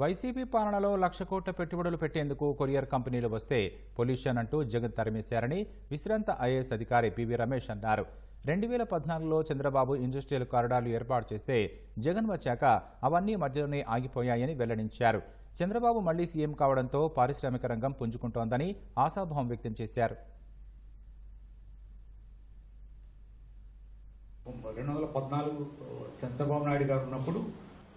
YCP పాలనలో లక్ష కోట్ల పెట్టుబడులు పెట్టేందుకు కొరియర్ కంపెనీలు వస్తే పొల్యూషన్ అంటూ జగన్ తరిమేశారని విశ్రాంత ఐఏఎస్ అధికారి పివి రమేష్ అన్నారు. రెండు వేల పద్నాలుగులో చంద్రబాబు ఇండస్ట్రియల్ కారిడార్లు ఏర్పాటు చేస్తే జగన్ వచ్చాక అవన్నీ మధ్యలోనే ఆగిపోయాయని వెల్లడించారు. చంద్రబాబు మళ్ళీ సీఎం కావడంతో పారిశ్రామిక రంగం పుంజుకుంటోందని ఆశాభావం వ్యక్తం చేశారు. రెండు వందల పద్నాలుగు చంద్రబాబు నాయుడు గారు ఉన్నప్పుడు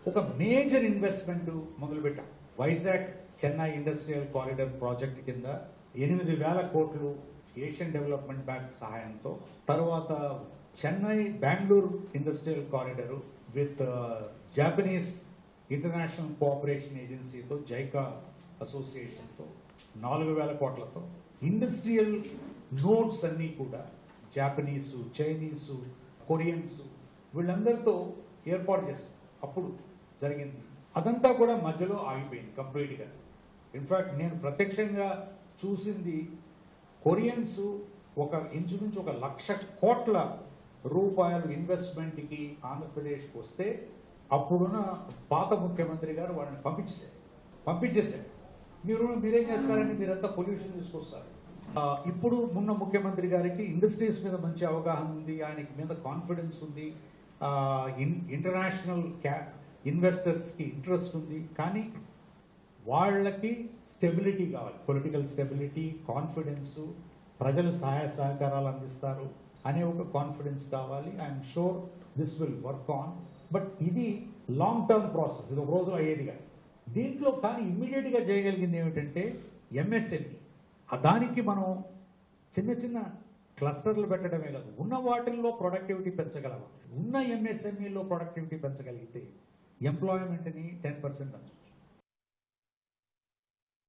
ఒక మేజర్ ఇన్వెస్ట్మెంట్ మొదలుపెట్టాం. Vizag Chennai industrial corridor project కింద ఎనిమిది వేల కోట్లు ఏషియన్ డెవలప్మెంట్ బ్యాంక్ సహాయంతో తర్వాత Chennai Bengaluru industrial corridor with Japanese International Cooperation ఏజెన్సీతో JICA అసోసియేషన్తో నాలుగు వేల కోట్లతో. ఇండస్ట్రియల్ నోట్స్ అన్నీ కూడా జాపనీసు చైనీసు కొరియన్స్ వీళ్ళందరితో ఏర్పాటు చేస్తారు అప్పుడు జరిగింది. అదంతా కూడా మధ్యలో ఆగిపోయింది కంప్లీట్గా. ఇన్ఫ్యాక్ట్ నేను ప్రత్యక్షంగా చూసింది కొరియన్స్ ఒక ఇంచుమించు ఒక లక్ష కోట్ల రూపాయలు ఇన్వెస్ట్మెంట్కి ఆంధ్రప్రదేశ్కి వస్తే అప్పుడున్న పాత ముఖ్యమంత్రి గారు వాళ్ళని పంపించేశారు. పంపించేశారు. మీరు మీరేం చేస్తారంటే మీరంతా పొల్యూషన్ తీసుకొస్తారు. ఇప్పుడు ఉన్న ముఖ్యమంత్రి గారికి ఇండస్ట్రీస్ మీద మంచి అవగాహన ఉంది ఆయనకి మీద కాన్ఫిడెన్స్ ఉంది. ఇన్ ఇంటర్నేషనల్ ఇన్వెస్టర్స్కి ఇంట్రెస్ట్ ఉంది. కానీ వాళ్ళకి స్టెబిలిటీ కావాలి. పొలిటికల్ స్టెబిలిటీ కాన్ఫిడెన్స్ ప్రజలు సహాయ సహకారాలు అందిస్తారు అనే ఒక కాన్ఫిడెన్స్ కావాలి. I'm sure this will work on. But ఇది లాంగ్ టర్మ్ ప్రాసెస్. ఇది ఒక రోజు అయ్యేది దీంట్లో కానీ ఇమ్మీడియట్గా చేయగలిగింది ఏమిటంటే ఎంఎస్ఎంఈ. దానికి మనం చిన్న చిన్న క్లస్టర్లు పెట్టడమే కాదు. ఉన్న వాటిల్లో ప్రొడక్టివిటీ పెంచగలవా ఉన్న ఎంఎస్ఎంఈలో ప్రొడక్టివిటీ పెంచగలిగితే ఎంప్లాయ్మెంట్ని టెన్ పర్సెంట్ పెంచవచ్చు